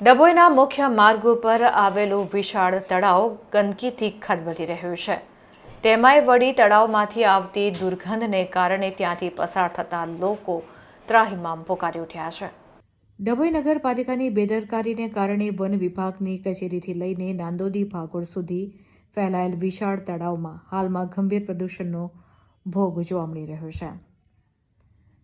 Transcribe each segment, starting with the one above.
ડભોઈના મુખ્ય માર્ગ ઉપર આવેલું વિશાળ તળાવ ગંદકીથી ખદબદી રહ્યું છે. તેમાંય વળી તળાવમાંથી આવતી દુર્ગંધને કારણે ત્યાંથી પસાર થતા લોકો ત્રાહિમામ પોકારી ઉઠ્યા છે. ડભોઈ નગરપાલિકાની બેદરકારીને કારણે વન વિભાગની કચેરીથી લઈને નાંદોદી ભાગોળ સુધી ફેલાયેલ વિશાળ તળાવમાં હાલમાં ગંભીર પ્રદૂષણનો ભોગ જોવા મળી રહ્યો છે.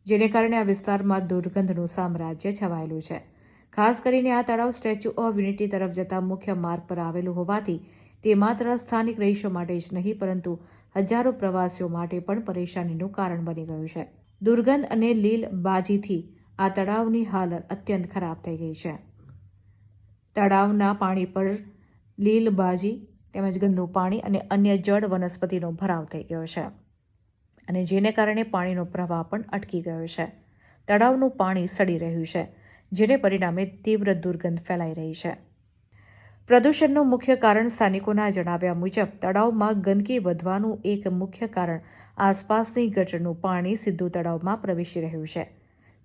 જેને કારણે આ વિસ્તારમાં દુર્ગંધનું સામ્રાજ્ય છવાયેલું છે. ખાસ કરીને આ તળાવ સ્ટેચ્યુ ઓફ યુનિટી તરફ જતા મુખ્ય માર્ગ પર આવેલું હોવાથી તે માત્ર સ્થાનિક રહીશો માટે જ નહીં, પરંતુ હજારો પ્રવાસીઓ માટે પણ પરેશાનીનું કારણ બની ગયું છે. દુર્ગંધ અને લીલ બાજીથી આ તળાવની હાલત અત્યંત ખરાબ થઈ ગઈ છે. તળાવના પાણી પર લીલ બાજી તેમજ ગંદુ પાણી અને અન્ય જળ વનસ્પતિનો ભરાવ થઈ ગયો છે અને જેને કારણે પાણીનો પ્રવાહ પણ અટકી ગયો છે. તળાવનું પાણી સડી રહ્યું છે. જેને પરિણામે તીવ્ર દુર્ગંધ ફેલાઈ રહી છે. પ્રદૂષણનું મુખ્ય કારણ સ્થાનિકોના જણાવ્યા મુજબ, તળાવમાં ગંદકી વધવાનું એક મુખ્ય કારણ આસપાસની ગટરનું પાણી સીધું તળાવમાં પ્રવેશી રહ્યું છે.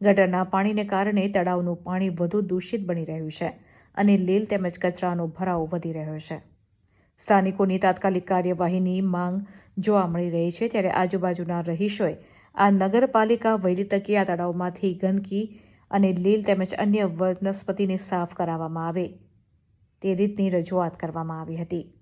ગટરના પાણીને કારણે તળાવનું પાણી વધુ દૂષિત બની રહ્યું છે અને લીલ તેમજ કચરાનો ભરાવો વધી રહ્યો છે. સ્થાનિકોની તાત્કાલિક કાર્યવાહીની માંગ જોવા મળી રહી છે, ત્યારે આજુબાજુના રહીશોએ આ નગરપાલિકા વહેલી તકે આ તળાવમાંથી ગંદકી અને લીલ તેમજ અન્ય વનસ્પતિને સાફ કરાવવામાં આવે. તે રીતની રજૂઆત કરવામાં આવી હતી.